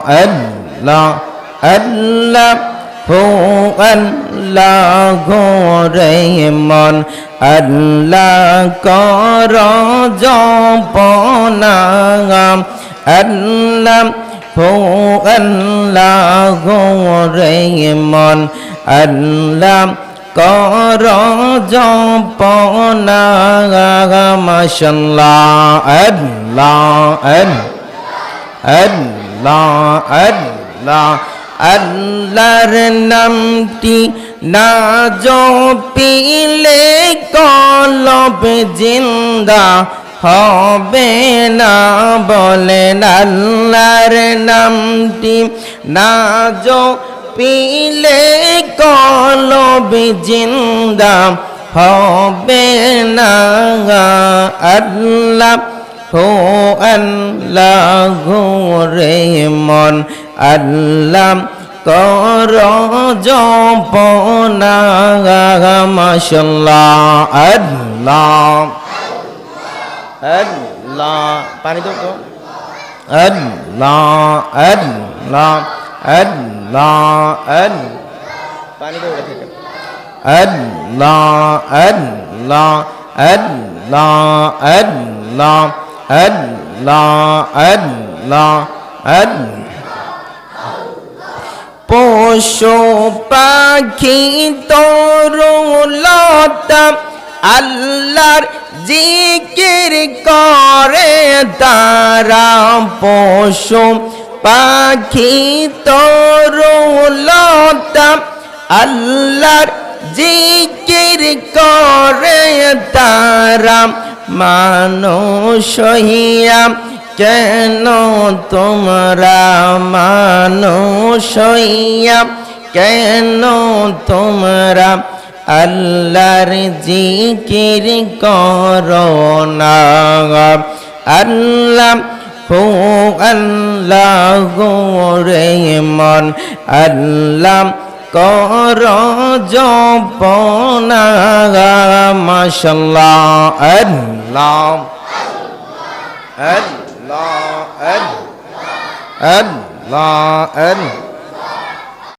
আল্লাহ আল্লাহ হো আল্লাহ রে মন আল্লাহ কর জপনা আল্লাহ হো আল্লাহ রে মন আল্লাহ কর জপনা মাশাল্লাহ আল্লাহ আল্লাহ আল্লাহ আল্লাহ, আল্লাহর নামটি না জপিলে কলব জিন্দা হবে না বলেন আল্লাহর নামটি না জপিলে কলব জিন্দা হবে না, আল্লাহ হো আল্লাহ রে মন, আল্লাহ কর জপনা, মাশাল্লাহ, আল্লাহ আল্লাহ, পানি তো। আল্লাহ আল্লাহ আল্লাহ আল্লাহ পানি তো আল্লাহ আল্লাহ আল্লাহ। পশু পাখি তরুলতা আল্লাহর জিকির করে তারা। পশু পাখি তরুলতা আল্লাহর জিকির করে তারা। মানুষ হইয়া কেন তোমরা মানুষ হইয়া কেন তোমরা আল্লাহর জিকির করো না? আল্লাহ, হো আল্লাহ রে মন আল্লাহ কর জপনা মাশাল্লাহ আল্লাহ আল্লাহ আল্লাহ আল্লাহ